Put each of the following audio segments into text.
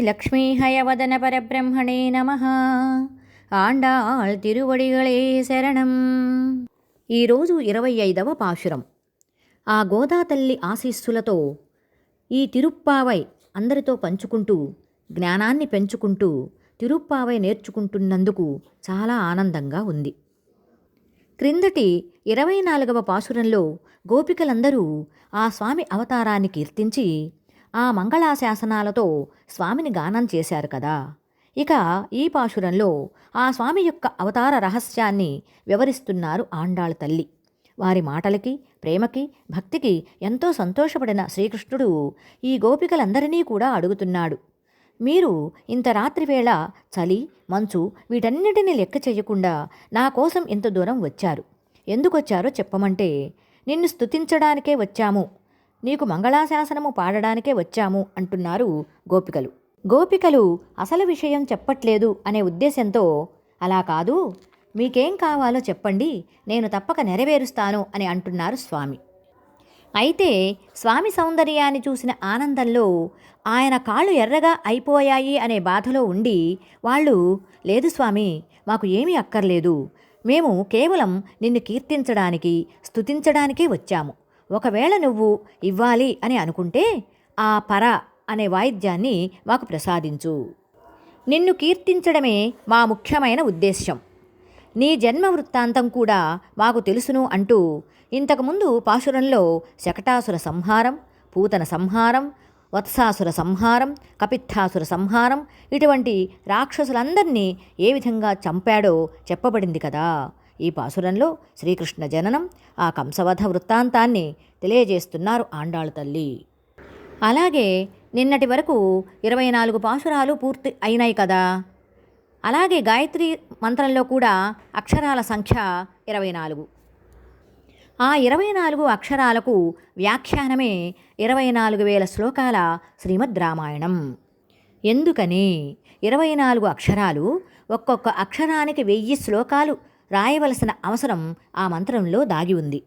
லக்ஷ்மீஹயவதன பரபிரம்மணே நம ఆండాళ్ తిరువడిగళే శరణం ఈరోజు ఇరవై ఐదవ పాశురం ఆ గోదా తల్లి ఆశీస్సులతో ఈ తిరుప్పావై అందరితో పంచుకుంటూ జ్ఞానాన్ని పెంచుకుంటూ తిరుప్పావై నేర్చుకుంటున్నందుకు చాలా ఆనందంగా ఉంది క్రిందటి ఇరవై నాలుగవ పాసురంలో గోపికలందరూ ఆ స్వామి అవతారాన్ని కీర్తించి ఆ మంగళాశాసనాలతో స్వామిని గానం చేశారు కదా. ఇక ఈ పాశురంలో ఆ స్వామి యొక్క అవతార రహస్యాన్ని వివరిస్తున్నారు ఆండాళ్ తల్లి. వారి మాటలకి ప్రేమకి భక్తికి ఎంతో సంతోషపడిన శ్రీకృష్ణుడు ఈ గోపికలందరినీ కూడా అడుగుతున్నాడు. మీరు ఇంత రాత్రివేళ చలి మంచు వీటన్నిటినీ లెక్క చేయకుండా నా కోసం ఇంత దూరం వచ్చారు. ఎందుకొచ్చారో చెప్పమంటే నిన్ను స్తుతించడానికే వచ్చాము. నీకు మంగళాశాసనము పాడడానికే వచ్చాము అంటున్నారు గోపికలు. గోపికలు అసలు విషయం చెప్పట్లేదు అనే ఉద్దేశంతో అలా కాదు మీకేం కావాలో చెప్పండి నేను తప్పక నెరవేరుస్తాను అని అంటున్నారు స్వామి. అయితే స్వామి సౌందర్యాన్ని చూసిన ఆనందంలో ఆయన కాళ్ళు ఎర్రగా అయిపోయాయి అనే బాధలో ఉండి వాళ్ళు లేదు స్వామి మాకు ఏమీ అక్కర్లేదు. మేము కేవలం నిన్ను కీర్తించడానికి స్తుతించడానికే వచ్చాము. ఒకవేళ నువ్వు ఇవ్వాలి అని అనుకుంటే ఆ పర అనే వాయిద్యాన్ని మాకు ప్రసాదించు. నిన్ను కీర్తించడమే మా ముఖ్యమైన ఉద్దేశ్యం. నీ జన్మ వృత్తాంతం కూడా మాకు తెలుసును అంటూ ఇంతకుముందు పాశురంలో శకటాసుర సంహారం పూతన సంహారం వత్సాసుర సంహారం కపిత్థాసుర సంహారం ఇటువంటి రాక్షసులందరినీ ఏ విధంగా చంపాడో చెప్పబడింది కదా. ఈ పాసురంలో శ్రీకృష్ణ జననం ఆ కంసవధ వృత్తాంతాన్ని తెలియజేస్తున్నారు ఆండాళ్ తల్లి. అలాగే నిన్నటి వరకు ఇరవై నాలుగు పాసురాలు పూర్తి అయినాయి కదా. అలాగే గాయత్రి మంత్రంలో కూడా అక్షరాల సంఖ్య ఇరవై నాలుగు. ఆ ఇరవై నాలుగు అక్షరాలకు వ్యాఖ్యానమే ఇరవై నాలుగు వేల శ్లోకాల శ్రీమద్ రామాయణం. ఎందుకని? ఇరవై నాలుగు అక్షరాలు ఒక్కొక్క అక్షరానికి వెయ్యి శ్లోకాలు రాయవలసిన అవసరం ఆ మంత్రంలో దాగి ఉంది.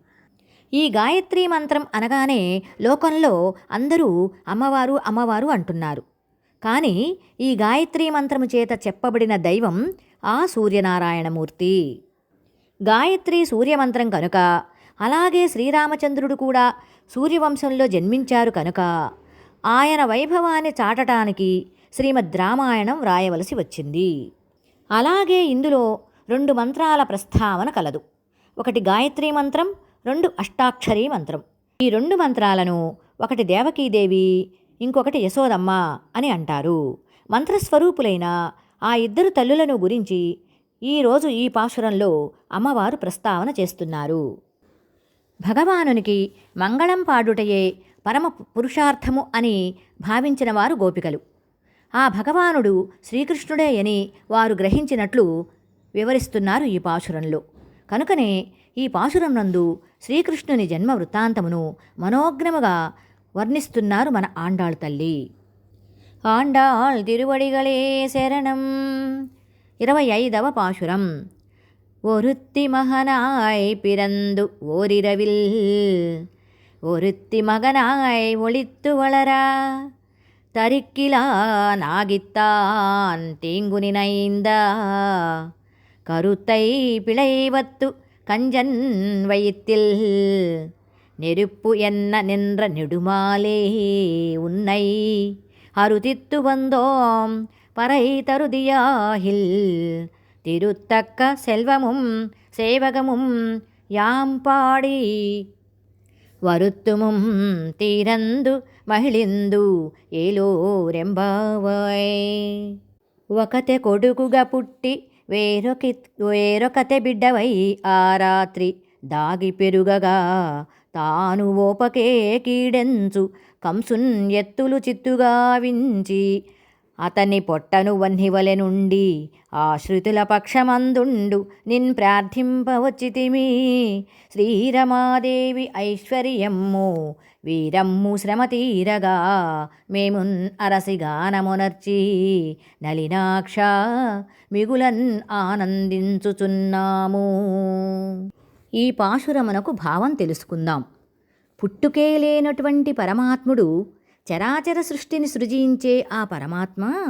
ఈ గాయత్రి మంత్రం అనగానే లోకంలో అందరూ అమ్మవారు అమ్మవారు అంటున్నారు. కానీ ఈ గాయత్రి మంత్రము చేత చెప్పబడిన దైవం ఆ సూర్యనారాయణమూర్తి. గాయత్రి సూర్యమంత్రం కనుక అలాగే శ్రీరామచంద్రుడు కూడా సూర్యవంశంలో జన్మించారు కనుక ఆయన వైభవాన్ని చాటటానికి శ్రీమద్ రామాయణం వ్రాయవలసి వచ్చింది. అలాగే ఇందులో రెండు మంత్రాల ప్రస్తావన కలదు. ఒకటి గాయత్రి మంత్రం రెండు అష్టాక్షరీ మంత్రం. ఈ రెండు మంత్రాలను ఒకటి దేవకీదేవి ఇంకొకటి యశోదమ్మ అని అంటారు. మంత్రస్వరూపులైన ఆ ఇద్దరు తల్లులను గురించి ఈరోజు ఈ పాశురంలో అమ్మవారు ప్రస్తావన చేస్తున్నారు. భగవానునికి మంగళం పాడుటయే పరమ పురుషార్థము అని భావించిన వారు గోపికలు. ఆ భగవానుడు శ్రీకృష్ణుడే అని వారు గ్రహించినట్లు వివరిస్తున్నారు ఈ పాశురంలో కనుకనే ఈ పాశురం నందు శ్రీకృష్ణుని జన్మ వృత్తాంతమును మనోజ్ఞముగా వర్ణిస్తున్నారు మన ఆండాళ్ తల్లి ఆండాళ్ తిరువడిగళే శరణం ఇరవై ఐదవ పాశురం ஒருத்தி மகனாய் பிறந்து ஓரிரவில் ஒருத்தி மகனாய் ஒளித்து வளரா தரிக்கிலா நாகித்தான் தீங்கு நினைந்த கருத்தை பிழைவத்து கஞ்சன் வயிற்றில். நெருப்பு என்ன நின்ற நெடுமாலே உன்னை அருதித்து வந்தோம் பறை தருதியாகில். திருத்தக்க செல்வமும் சேவகமும் யாம் பாடி வருத்துமும் தீரந்து ಮಹಿಳಿಂದು ಏಲೋರೆಂಬಾವೈ ಒಕತೆ ಕೊಡುಗುಗ ಪುಟ್ಟಿ వేరొకి వేరొకతే బిడ్డవై ఆ రాత్రి దాగి పెరుగగా. తాను ఓపకే కీడెంచు కంసున్ ఎత్తులు చిత్తుగా వించి అతని పొట్టను వన్నివలె నుండి ఆశ్రితుల పక్షమందుండు నిన్ ప్రార్థింపవచ్చితిమి శ్రీరమాదేవి ఐశ్వర్యమ్ము వీరమ్ము శ్రమ తీరగా మేమున్ అరసిగానమునర్చి నలినాక్ష మిగులన్ ఆనందించుచున్నాము. ఈ పాశురమునకు భావం తెలుసుకుందాం. పుట్టుకే లేనటువంటి పరమాత్ముడు చరాచర సృష్టిని సృజించే ఆ పరమాత్మ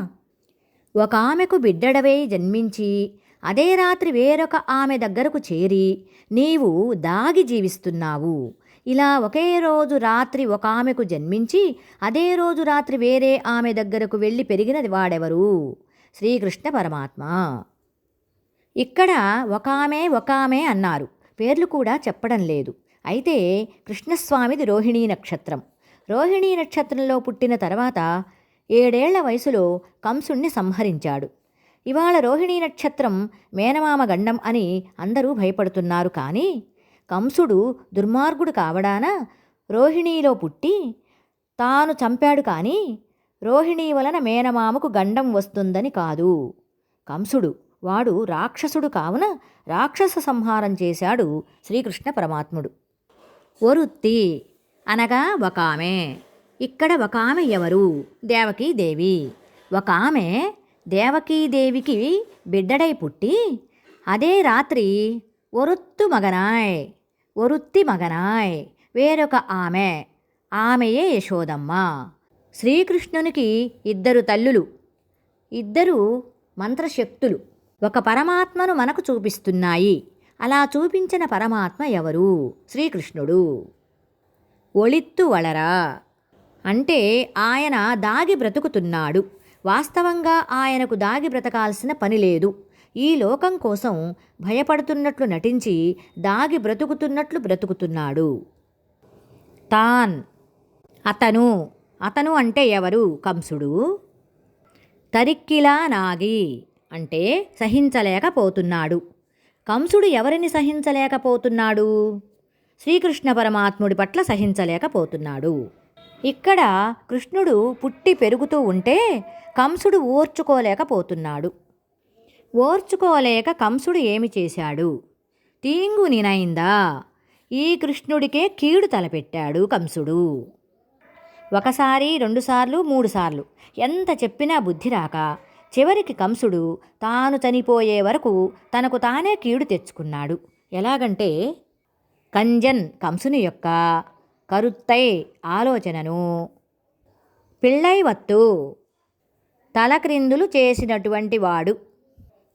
ఒక ఆమెకు బిడ్డడవై జన్మించి అదే రాత్రి వేరొక ఆమె దగ్గరకు చేరి నీవు దాగి జీవిస్తున్నావు. ఇలా ఒకే రోజు రాత్రి ఒక ఆమెకు జన్మించి అదే రోజు రాత్రి వేరే ఆమె దగ్గరకు వెళ్ళి పెరిగినది వాడెవరు? శ్రీకృష్ణ పరమాత్మ. ఇక్కడ ఒక ఆమె ఒక ఆమె అన్నారు. పేర్లు కూడా చెప్పడం లేదు. అయితే కృష్ణస్వామిది రోహిణీ నక్షత్రం. రోహిణీ నక్షత్రంలో పుట్టిన తర్వాత ఏడేళ్ళ వయసులో కంసుణ్ణి సంహరించాడు. ఇవాళ రోహిణీ నక్షత్రం మేనమామ గండం అని అందరూ భయపడుతున్నారు కానీ కంసుడు దుర్మార్గుడు కావడాన రోహిణీలో పుట్టి తాను చంపాడు కానీ రోహిణీ వలన మేనమామకు గండం వస్తుందని కాదు. కంసుడు వాడు రాక్షసుడు కావున రాక్షస సంహారం చేశాడు శ్రీకృష్ణ పరమాత్ముడు. ఒరుత్తి అనగా ఒక ఆమె ఇక్కడ ఒక ఆమె ఎవరు? దేవకీదేవి. ఒక ఆమె దేవకీదేవికి బిడ్డడై పుట్టి అదే రాత్రి ఒరుత్తు మగనాయ్. ఒరుత్తి మగనాయ్ వేరొక ఆమె. ఆమెయే యశోదమ్మ. శ్రీకృష్ణునికి ఇద్దరు తల్లులు. ఇద్దరు మంత్రశక్తులు. ఒక పరమాత్మను మనకు చూపిస్తున్నాయి. అలా చూపించిన పరమాత్మ ఎవరు? శ్రీకృష్ణుడు. ఒళిత్తు వళరా అంటే ఆయన దాగి బ్రతుకుతున్నాడు. వాస్తవంగా ఆయనకు దాగి బ్రతకాల్సిన పని లేదు. ఈ లోకం కోసం భయపడుతున్నట్లు నటించి దాగి బ్రతుకుతున్నట్లు బ్రతుకుతున్నాడు. తాన్. అతను. అతను అంటే ఎవరు? కంసుడు. తరిక్కిలా నాగి అంటే సహించలేకపోతున్నాడు. కంసుడు ఎవరిని సహించలేకపోతున్నాడు? శ్రీకృష్ణ పరమాత్ముడి పట్ల సహించలేకపోతున్నాడు. ఇక్కడ కృష్ణుడు పుట్టి పెరుగుతూ ఉంటే కంసుడు ఓర్చుకోలేకపోతున్నాడు. ఓర్చుకోలేక కంసుడు ఏమి చేశాడు? తీంగు నినైందా? ఈ కృష్ణుడికే కీడు తలపెట్టాడు కంసుడు. ఒకసారి రెండుసార్లు మూడుసార్లు ఎంత చెప్పినా బుద్ధి రాక చివరికి కంసుడు తాను చనిపోయే వరకు తనకు తానే కీడు తెచ్చుకున్నాడు. ఎలాగంటే కంజన్ కంసుని యొక్క కరుత్తై ఆలోచనను పిళ్ళై వత్తు తలక్రిందులు చేసినటువంటి వాడు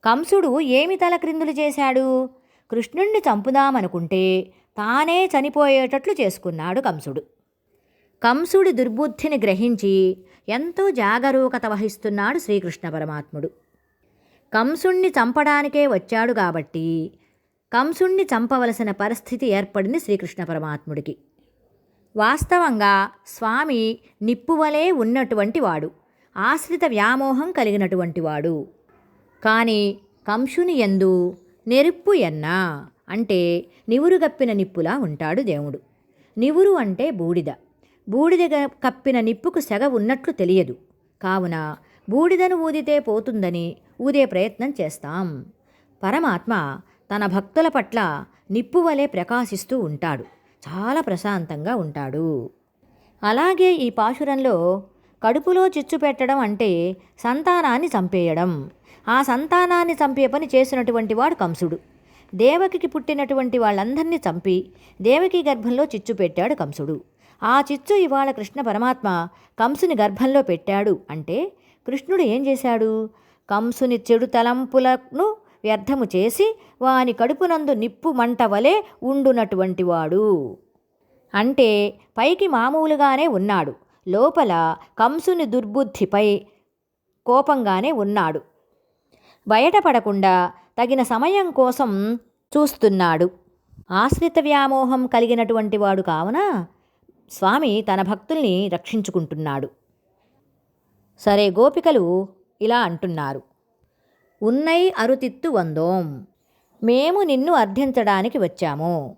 కంసుడు ఏమి తలక్రిందులు చేశాడు? కృష్ణుణ్ణి చంపుదామనుకుంటే తానే చనిపోయేటట్లు చేసుకున్నాడు కంసుడు. కంసుడి దుర్బుద్ధిని గ్రహించి ఎంతో జాగరూకత వహిస్తున్నాడు శ్రీకృష్ణ పరమాత్ముడు. కంసుణ్ణి చంపడానికే వచ్చాడు కాబట్టి కంసుణ్ణి చంపవలసిన పరిస్థితి ఏర్పడింది శ్రీకృష్ణ పరమాత్ముడికి. వాస్తవంగా స్వామి నిప్పువలే ఉన్నటువంటి వాడు ఆశ్రిత వ్యామోహం కలిగినటువంటి వాడు. కానీ కంసుని ఎందు నెరుప్పు ఎన్నా? అంటే నివురు గప్పిన నిప్పులా ఉంటాడు దేవుడు. నివురు అంటే బూడిద. బూడిద గ- కప్పిన నిప్పుకు సెగ ఉన్నట్లు తెలియదు. కావున బూడిదను ఊదితే పోతుందని ఊదే ప్రయత్నం చేస్తాం. పరమాత్మ తన భక్తుల పట్ల నిప్పు వలె ప్రకాశిస్తూ ఉంటాడు. చాలా ప్రశాంతంగా ఉంటాడు. అలాగే ఈ పాశురంలో కడుపులో చిచ్చు పెట్టడం అంటే సంతానాన్ని చంపేయడం. ఆ సంతానాన్ని చంపే పని చేసినటువంటి వాడు కంసుడు. దేవకికి పుట్టినటువంటి వాళ్ళందరినీ చంపి దేవకి గర్భంలో చిచ్చు పెట్టాడు కంసుడు. ఆ చిచ్చు ఇవాళ కృష్ణ పరమాత్మ కంసుని గర్భంలో పెట్టాడు అంటే కృష్ణుడు ఏం చేశాడు? కంసుని చెడు తలంపులను వ్యర్థము చేసి వాని కడుపునందు నిప్పు మంట వలె ఉండునటువంటి వాడు. అంటే పైకి మామూలుగానే ఉన్నాడు. లోపల కంసుని దుర్బుద్ధిపై కోపంగానే ఉన్నాడు. బయటపడకుండా తగిన సమయం కోసం చూస్తున్నాడు. ఆశ్రిత వ్యామోహం కలిగినటువంటి వాడు కావున స్వామి తన భక్తుల్ని రక్షించుకుంటున్నాడు. సరే గోపికలు ఇలా అంటున్నారు. ఉన్నై అరుతిత్తు వందోం. మేము నిన్ను అర్థించడానికి వచ్చాము.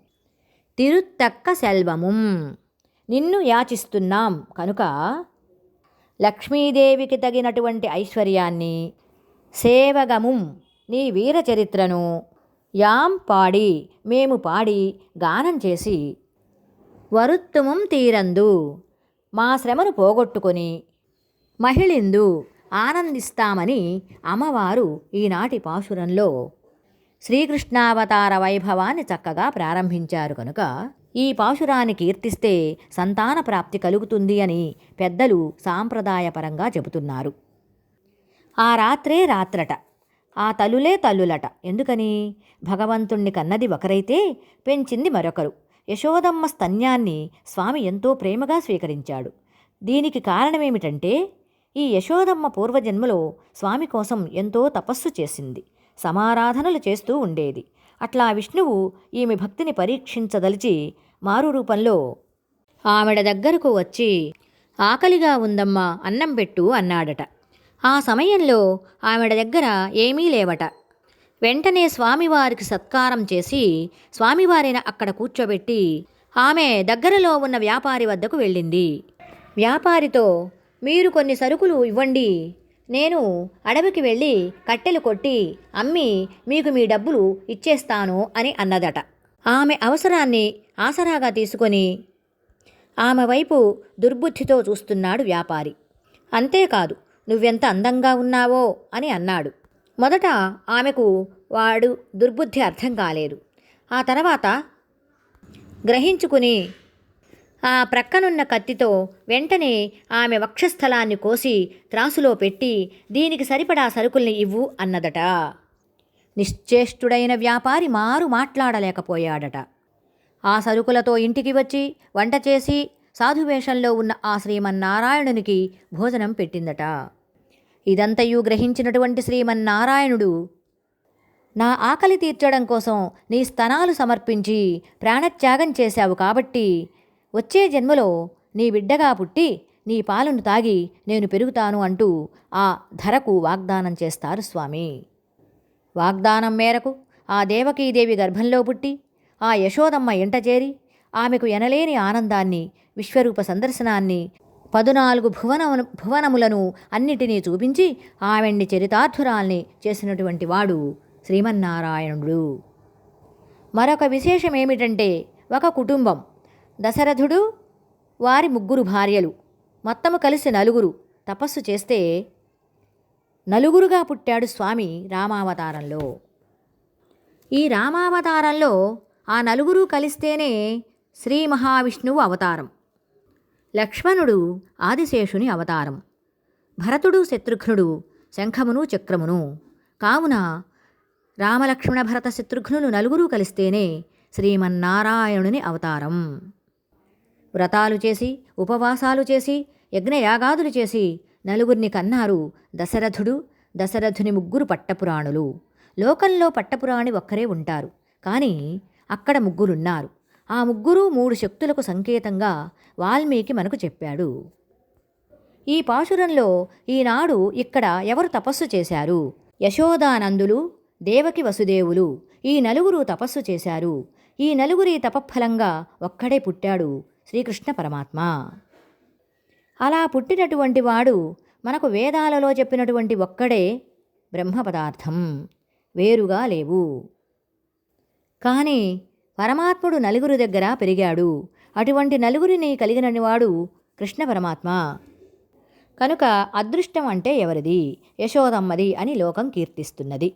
తిరుత్తక్క సెల్వముం. నిన్ను యాచిస్తున్నాం. కనుక లక్ష్మీదేవికి తగినటువంటి ఐశ్వర్యాన్ని సేవగముం. నీ వీర చరిత్రను యాం పాడి మేము పాడి గానం చేసి వరుత్తుమం తీరందు మా శ్రమను పోగొట్టుకొని మహిళిందు ఆనందిస్తామని అమ్మవారు ఈనాటి పాశురంలో శ్రీకృష్ణావతార వైభవాన్ని చక్కగా ప్రారంభించారు కనుక ఈ పాశురాన్ని కీర్తిస్తే సంతాన ప్రాప్తి కలుగుతుంది అని పెద్దలు సాంప్రదాయపరంగా చెబుతున్నారు. ఆ రాత్రే రాత్రట. ఆ తలులే తల్లులట ఎందుకని? భగవంతుణ్ణి కన్నది ఒకరైతే పెంచింది మరొకరు. యశోదమ్మ స్తన్యాన్ని స్వామి ఎంతో ప్రేమగా స్వీకరించాడు. దీనికి కారణమేమిటంటే ఈ యశోదమ్మ పూర్వజన్మలో స్వామి కోసం ఎంతో తపస్సు చేసింది. సమారాధనలు చేస్తూ ఉండేది. అట్లా విష్ణువు ఈమె భక్తిని పరీక్షించదలిచి మారు రూపంలో ఆమెడ దగ్గరకు వచ్చి ఆకలిగా ఉందమ్మా అన్నం పెట్టు అన్నాడట. ఆ సమయంలో ఆవిడ దగ్గర ఏమీ లేవట. వెంటనే స్వామివారికి సత్కారం చేసి స్వామివారిని అక్కడ కూర్చోబెట్టి ఆమె దగ్గరలో ఉన్న వ్యాపారి వద్దకు వెళ్ళింది. వ్యాపారితో మీరు కొన్ని సరుకులు ఇవ్వండి. నేను అడవికి వెళ్ళి కట్టెలు కొట్టి అమ్మి మీకు మీ డబ్బులు ఇచ్చేస్తాను అని అన్నదట. ఆమె అవసరాన్ని ఆసరాగా తీసుకొని ఆమె వైపు దుర్బుద్ధితో చూస్తున్నాడు వ్యాపారి. అంతేకాదు నువ్వెంత అందంగా ఉన్నావో అని అన్నాడు. మొదట ఆమెకు వాడు దుర్బుద్ధి అర్థం కాలేదు. ఆ తర్వాత గ్రహించుకుని ఆ ప్రక్కనున్న కత్తితో వెంటనే ఆమె వక్షస్థలాన్ని కోసి త్రాసులో పెట్టి దీనికి సరిపడా సరుకుల్ని ఇవ్వు అన్నదట. నిశ్చేష్టుడైన వ్యాపారి మారు మాట్లాడలేకపోయాడట. ఆ సరుకులతో ఇంటికి వచ్చి వంట చేసి సాధువేషంలో ఉన్న ఆ శ్రీమన్నారాయణునికి భోజనం పెట్టిందట. ఇదంతయు గ్రహించినటువంటి శ్రీమన్నారాయణుడు నా ఆకలి తీర్చడం కోసం నీ స్తనాలు సమర్పించి ప్రాణత్యాగం చేశావు కాబట్టి వచ్చే జన్మలో నీ బిడ్డగా పుట్టి నీ పాలను తాగి నేను పెరుగుతాను అంటూ ఆ ధరకు వాగ్దానం చేస్తారు స్వామి. వాగ్దానం మేరకు ఆ దేవకీదేవి గర్భంలో పుట్టి ఆ యశోదమ్మ ఇంట చేరి ఆమెకు ఎనలేని ఆనందాన్ని విశ్వరూప సందర్శనాన్ని పదునాలుగు భువన భువనములను అన్నిటినీ చూపించి ఆవిడ్ని చరితార్థురాల్ని చేసినటువంటి వాడు శ్రీమన్నారాయణుడు. మరొక విశేషం ఏమిటంటే ఒక కుటుంబం. దశరథుడు వారి ముగ్గురు భార్యలు మొత్తము కలిసి నలుగురు తపస్సు చేస్తే నలుగురుగా పుట్టాడు స్వామి రామావతారంలో. ఈ రామావతారంలో ఆ నలుగురు కలిస్తేనే శ్రీ మహావిష్ణువు అవతారం. లక్ష్మణుడు ఆదిశేషుని అవతారం. భరతుడు శత్రుఘ్నుడు శంఖమును చక్రమును. కావున రామలక్ష్మణ భరత శత్రుఘ్నులు నలుగురు కలిస్తేనే శ్రీమన్నారాయణుని అవతారం. వ్రతాలు చేసి ఉపవాసాలు చేసి యజ్ఞయాగాదులు చేసి నలుగురిని కన్నారు దశరథుడు దశరథుని ముగ్గురు పట్టపురాణులు. లోకంలో పట్టపురాణి ఒక్కరే ఉంటారు. కానీ అక్కడ ముగ్గురున్నారు. ఆ ముగ్గురు మూడు శక్తులకు సంకేతంగా వాల్మీకి మనకు చెప్పాడు. ఈ పాశురంలో ఈనాడు ఇక్కడ ఎవరు తపస్సు చేశారు? యశోదానందులు దేవకి వసుదేవులు ఈ నలుగురు తపస్సు చేశారు. ఈ నలుగురి తపఫలంగా ఒక్కడే పుట్టాడు శ్రీకృష్ణ పరమాత్మ. అలా పుట్టినటువంటి వాడు మనకు వేదాలలో చెప్పినటువంటి ఒక్కడే బ్రహ్మ పదార్థం వేరుగా లేవు. కానీ పరమాత్ముడు నలుగురు దగ్గర పెరిగాడు. అటువంటి నలుగురిని కలిగినవాడు కృష్ణ పరమాత్మ. కనుక అదృష్టం అంటే ఎవరిది? యశోదమ్మది అని లోకం కీర్తిస్తున్నది.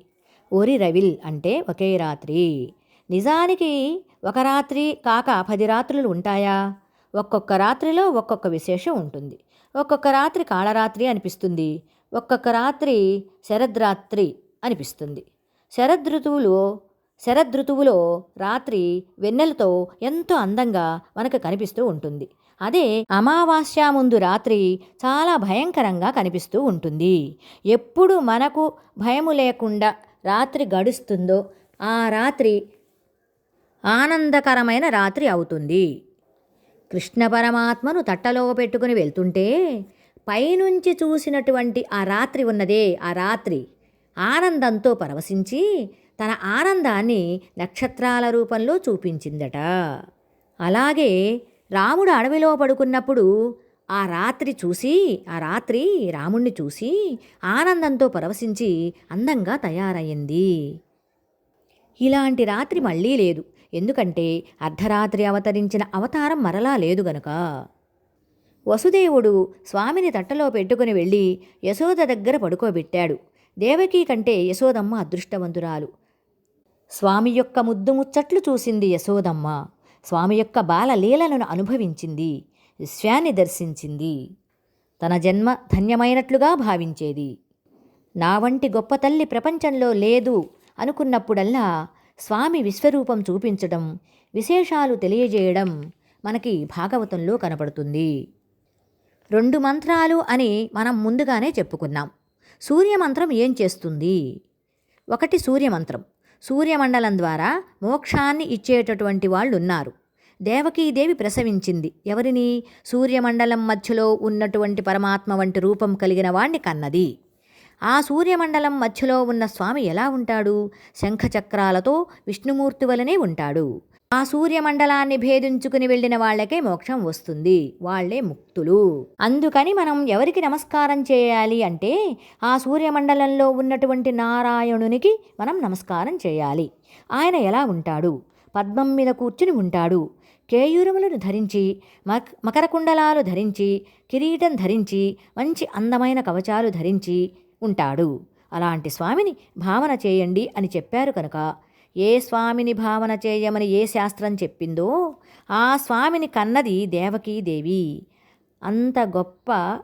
ఓరి రవిల్ అంటే ఒకే రాత్రి. నిజానికి ఒక రాత్రి కాక పది రాత్రులు ఉంటాయా? ఒక్కొక్క రాత్రిలో ఒక్కొక్క విశేషం ఉంటుంది. ఒక్కొక్క రాత్రి కాళరాత్రి అనిపిస్తుంది. ఒక్కొక్క రాత్రి శరద్రాత్రి అనిపిస్తుంది. శరదృతువులో శరదృతువులో రాత్రి వెన్నెలతో ఎంతో అందంగా మనకు కనిపిస్తూ ఉంటుంది. అదే అమావాస్య ముందు రాత్రి చాలా భయంకరంగా కనిపిస్తూ ఉంటుంది. ఎప్పుడు మనకు భయము లేకుండా రాత్రి గడుస్తుందో ఆ రాత్రి ఆనందకరమైన రాత్రి అవుతుంది. కృష్ణ పరమాత్మను తట్టలో పెట్టుకుని వెళ్తుంటే పైనుంచి చూసినటువంటి ఆ రాత్రి ఉన్నదే ఆ రాత్రి ఆనందంతో పరవశించి తన ఆనందాన్ని నక్షత్రాల రూపంలో చూపించిందట. అలాగే రాముడు అడవిలో పడుకున్నప్పుడు ఆ రాత్రి చూసి ఆ రాత్రి రాముణ్ణి చూసి ఆనందంతో పరవశించి అందంగా తయారయ్యింది. ఇలాంటి రాత్రి మళ్ళీ లేదు. ఎందుకంటే అర్ధరాత్రి అవతరించిన అవతారం మరలా లేదు గనుక. వసుదేవుడు స్వామిని తట్టలో పెట్టుకుని వెళ్ళి యశోద దగ్గర పడుకోబెట్టాడు. దేవకీ కంటే యశోదమ్మ అదృష్టవంతురాలు. స్వామి యొక్క ముద్దు ముచ్చట్లు చూసింది యశోదమ్మ. స్వామి యొక్క బాలలీలలను అనుభవించింది. విశ్వాన్ని దర్శించింది. తన జన్మ ధన్యమైనట్లుగా భావించేది. నా వంటి గొప్ప తల్లి ప్రపంచంలో లేదు అనుకున్నప్పుడల్లా స్వామి విశ్వరూపం చూపించడం విశేషాలు తెలియజేయడం మనకి భాగవతంలో కనపడుతుంది. రెండు మంత్రాలు అని మనం ముందుగానే చెప్పుకున్నాం. సూర్యమంత్రం ఏం చేస్తుంది? ఒకటి సూర్యమంత్రం. సూర్యమండలం ద్వారా మోక్షాన్ని ఇచ్చేటటువంటి వాళ్ళు ఉన్నారు దేవకీదేవి ప్రసవించింది. ఎవరిని? సూర్యమండలం మధ్యలో ఉన్నటువంటి పరమాత్మ వంటి రూపం కలిగిన వాణ్ణి కన్నది. ఆ సూర్యమండలం మధ్యలో ఉన్న స్వామి ఎలా ఉంటాడు? శంఖచక్రాలతో విష్ణుమూర్తి వలనే ఉంటాడు. ఆ సూర్యమండలాన్ని భేదించుకుని వెళ్ళిన వాళ్ళకే మోక్షం వస్తుంది. వాళ్ళే ముక్తులు. అందుకని మనం ఎవరికి నమస్కారం చేయాలి అంటే ఆ సూర్యమండలంలో ఉన్నటువంటి నారాయణునికి మనం నమస్కారం చేయాలి. ఆయన ఎలా ఉంటాడు? పద్మం మీద కూర్చుని ఉంటాడు. కేయూరములను ధరించి మక్ మకరకుండలాలు ధరించి కిరీటం ధరించి మంచి అందమైన కవచాలు ధరించి ఉంటాడు. అలాంటి స్వామిని భావన చేయండి అని చెప్పారు కనుక ఏ స్వామిని భావన చేయమని ఏ శాస్త్రం చెప్పిందో ఆ స్వామిని కన్నది దేవకీదేవి. అంత గొప్ప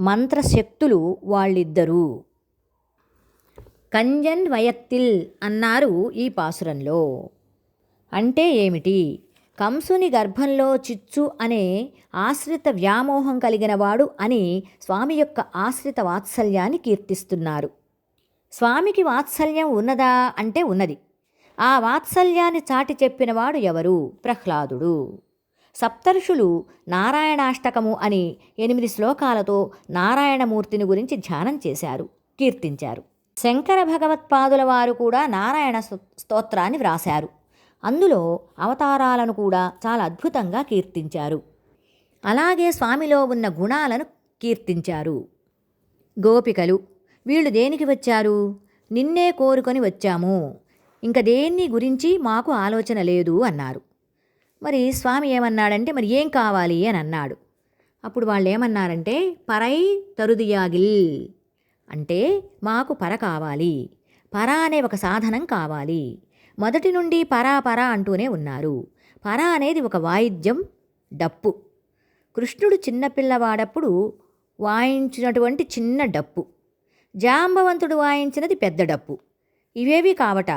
మంత్రశక్తులు వాళ్ళిద్దరూ. కంజన్ వయత్తిల్ అన్నారు ఈ పాసురంలో. అంటే ఏమిటి? కంసుని గర్భంలో చిచ్చు అనే ఆశ్రిత వ్యామోహం కలిగినవాడు అని స్వామి యొక్క ఆశ్రిత వాత్సల్యాన్ని కీర్తిస్తున్నారు. స్వామికి వాత్సల్యం ఉన్నదా అంటే ఉన్నది. ఆ వాత్సల్యాన్ని చాటి చెప్పినవాడు ఎవరు? ప్రహ్లాదుడు. సప్తర్షులు నారాయణాష్టకము అని ఎనిమిది శ్లోకాలతో నారాయణమూర్తిని గురించి ధ్యానం చేశారు కీర్తించారు. శంకర భగవత్పాదుల వారు కూడా నారాయణ స్తోత్రాన్ని వ్రాశారు. అందులో అవతారాలను కూడా చాలా అద్భుతంగా కీర్తించారు. అలాగే స్వామిలో ఉన్న గుణాలను కీర్తించారు. గోపికలు వీళ్ళు దేనికి వచ్చారు? నిన్నే కోరుకొని వచ్చాము. ఇంక దేన్ని గురించి మాకు ఆలోచన లేదు అన్నారు. మరి స్వామి ఏమన్నాడంటే మరి ఏం కావాలి? అని అన్నాడు. అప్పుడు వాళ్ళు ఏమన్నారంటే పరై తరుదియాగిల్. అంటే మాకు పర కావాలి. పర అనే ఒక సాధనం కావాలి. మొదటి నుండి పరా పరా అంటూనే ఉన్నారు. పర అనేది ఒక వాయిద్యం డప్పు. కృష్ణుడు చిన్నపిల్లవాడప్పుడు వాయించినటువంటి చిన్న డప్పు. జాంబవంతుడు వాయించినది పెద్ద డప్పు. ఇవేవి కావట.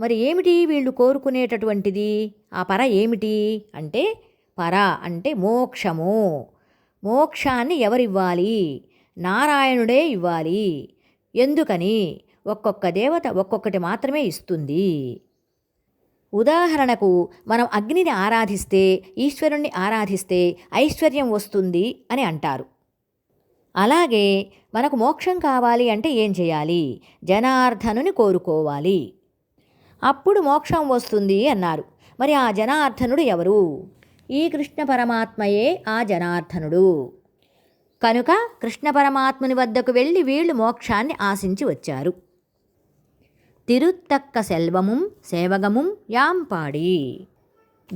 మరి ఏమిటి వీళ్ళు కోరుకునేటటువంటిది? ఆ పర ఏమిటి? అంటే పర అంటే మోక్షము. మోక్షాన్ని ఎవరివ్వాలి? నారాయణుడే ఇవ్వాలి. ఎందుకని? ఒక్కొక్క దేవత ఒక్కొక్కటి మాత్రమే ఇస్తుంది. ఉదాహరణకు మనం అగ్నిని ఆరాధిస్తే ఈశ్వరుణ్ణి ఆరాధిస్తే ఐశ్వర్యం వస్తుంది అని అంటారు. అలాగే మనకు మోక్షం కావాలి అంటే ఏం చేయాలి? జనార్దనుని కోరుకోవాలి. అప్పుడు మోక్షం వస్తుంది అన్నారు. మరి ఆ జనార్దనుడు ఎవరు? ఈ కృష్ణ పరమాత్మయే ఆ జనార్దనుడు కనుక కృష్ణ పరమాత్ముని వద్దకు వెళ్ళి వీళ్ళు మోక్షాన్ని ఆశించి వచ్చారు. తిరుత్తక్క సెల్వముం సేవగముం యాంపాడి.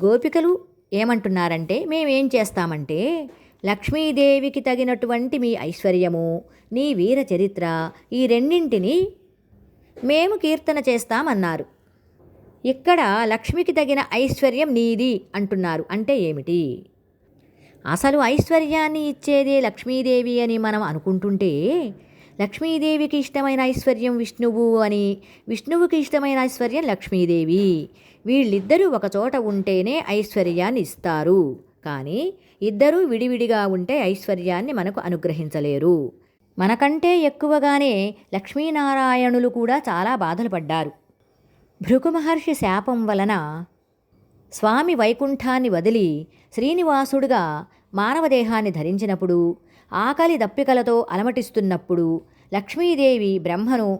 గోపికలు ఏమంటున్నారంటే మేమేం చేస్తామంటే లక్ష్మీదేవికి తగినటువంటి మీ ఐశ్వర్యము నీ వీర చరిత్ర ఈ రెండింటిని మేము కీర్తన చేస్తామన్నారు. ఇక్కడ లక్ష్మికి తగిన ఐశ్వర్యం నీది అంటున్నారు. అంటే ఏమిటి? అసలు ఐశ్వర్యాన్ని ఇచ్చేదే లక్ష్మీదేవి అని మనం అనుకుంటుంటే లక్ష్మీదేవికి ఇష్టమైన ఐశ్వర్యం విష్ణువు అని విష్ణువుకి ఇష్టమైన ఐశ్వర్యం లక్ష్మీదేవి. వీళ్ళిద్దరూ ఒకచోట ఉంటేనే ఐశ్వర్యాన్ని ఇస్తారు. కానీ ఇద్దరూ విడివిడిగా ఉంటే ఐశ్వర్యాన్ని మనకు అనుగ్రహించలేరు. మనకంటే ఎక్కువగానే లక్ష్మీనారాయణులు కూడా చాలా బాధలు పడ్డారు. భృగు మహర్షి శాపం వలన స్వామి వైకుంఠాన్ని వదిలి శ్రీనివాసుడుగా మానవదేహాన్ని ధరించినప్పుడు ఆకలి దప్పికలతో అలమటిస్తున్నప్పుడు లక్ష్మీదేవి బ్రహ్మను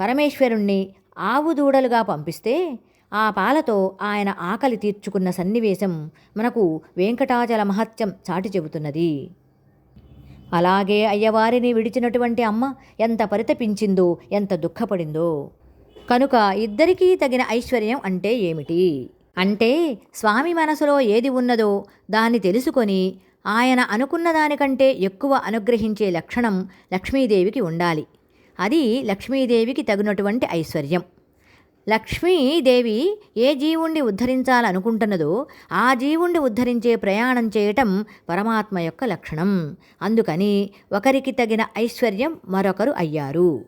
పరమేశ్వరుణ్ణి ఆవు దూడలుగా పంపిస్తే ఆ పాలతో ఆయన ఆకలి తీర్చుకున్న సన్నివేశం మనకు వెంకటాచల మహత్యం చాటి చెబుతున్నది. అలాగే అయ్యవారిని విడిచినటువంటి అమ్మ ఎంత పరితపించిందో ఎంత దుఃఖపడిందో. కనుక ఇద్దరికీ తగిన ఐశ్వర్యం అంటే ఏమిటి? అంటే స్వామి మనసులో ఏది ఉన్నదో దాన్ని తెలుసుకొని ఆయన అనుకున్న దానికంటే ఎక్కువ అనుగ్రహించే లక్షణం లక్ష్మీదేవికి ఉండాలి. అది లక్ష్మీదేవికి తగినటువంటి ఐశ్వర్యం. లక్ష్మీదేవి ఏ జీవుణ్ణి ఉద్ధరించాలనుకుంటున్నదో ఆ జీవుణ్ణి ఉద్ధరించే ప్రయాణం చేయటం పరమాత్మ యొక్క లక్షణం. అందుకని ఒకరికి తగిన ఐశ్వర్యం మరొకరు అయ్యారు.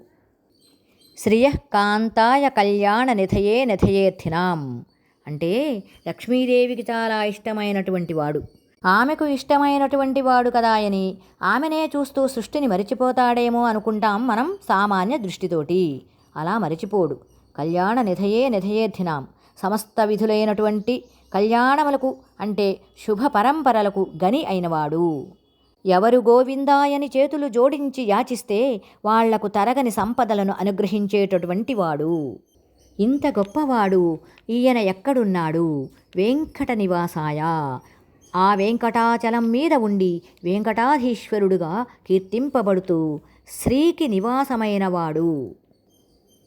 శ్రియకాంతాయ కళ్యాణ నిధయే నిధయేర్థినాం అంటే లక్ష్మీదేవికి చాలా ఇష్టమైనటువంటి వాడు. ఆమెకు ఇష్టమైనటువంటి వాడు కదా అని ఆమెనే చూస్తూ సృష్టిని మరిచిపోతాడేమో అనుకుంటాం మనం సామాన్య దృష్టితోటి. అలా మరిచిపోడు. కళ్యాణ నిధయే నిధయేర్థినాం సమస్త విధులైనటువంటి కళ్యాణములకు అంటే శుభ పరంపరలకు గని అయినవాడు. ఎవరు గోవిందాయని చేతులు జోడించి యాచిస్తే వాళ్ళకు తరగని సంపదలను అనుగ్రహించేటటువంటి వాడు. ఇంత గొప్పవాడు ఈయన ఎక్కడున్నాడు? వెంకట నివాసాయ. ఆ వెంకటాచలం మీద ఉండి వెంకటాధీశ్వరుడుగా కీర్తింపబడుతూ శ్రీకి నివాసమైనవాడు.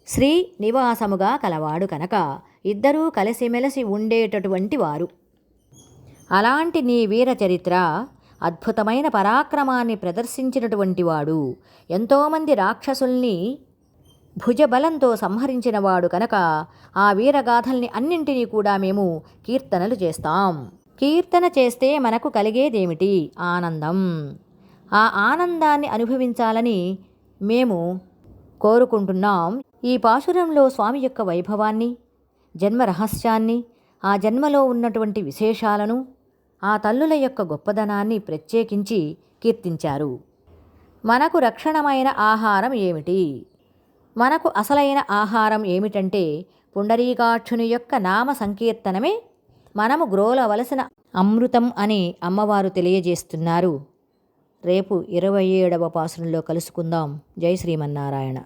శ్రీ నివాసముగా కలవాడు కనుక. ఇద్దరూ కలిసిమెలిసి ఉండేటటువంటి వారు. అలాంటి నీ వీర చరిత్ర అద్భుతమైన పరాక్రమాన్ని ప్రదర్శించినటువంటి వాడు ఎంతోమంది రాక్షసుల్ని భుజబలంతో సంహరించినవాడు కనుక. ఆ వీరగాథల్ని అన్నింటినీ కూడా మేము కీర్తనలు చేస్తాం. కీర్తన చేస్తే మనకు కలిగేదేమిటి? ఆనందం. ఆ ఆనందాన్ని అనుభవించాలని మేము కోరుకుంటున్నాం ఈ పాశురంలో స్వామి యొక్క వైభవాన్ని జన్మ రహస్యాన్ని ఆ జన్మలో ఉన్నటువంటి విశేషాలను ఆ తల్లుల యొక్క గొప్పదనాన్ని ప్రత్యేకించి కీర్తించారు. మనకు రక్షణమైన ఆహారం ఏమిటి? మనకు అసలైన ఆహారం ఏమిటంటే పుండరీకాక్షుని యొక్క నామ సంకీర్తనమే మనము గ్రోలవలసిన అమృతం అని అమ్మవారు తెలియజేస్తున్నారు. రేపు ఇరవై ఏడవ పాసనలో కలుసుకుందాం. జై శ్రీమన్నారాయణ.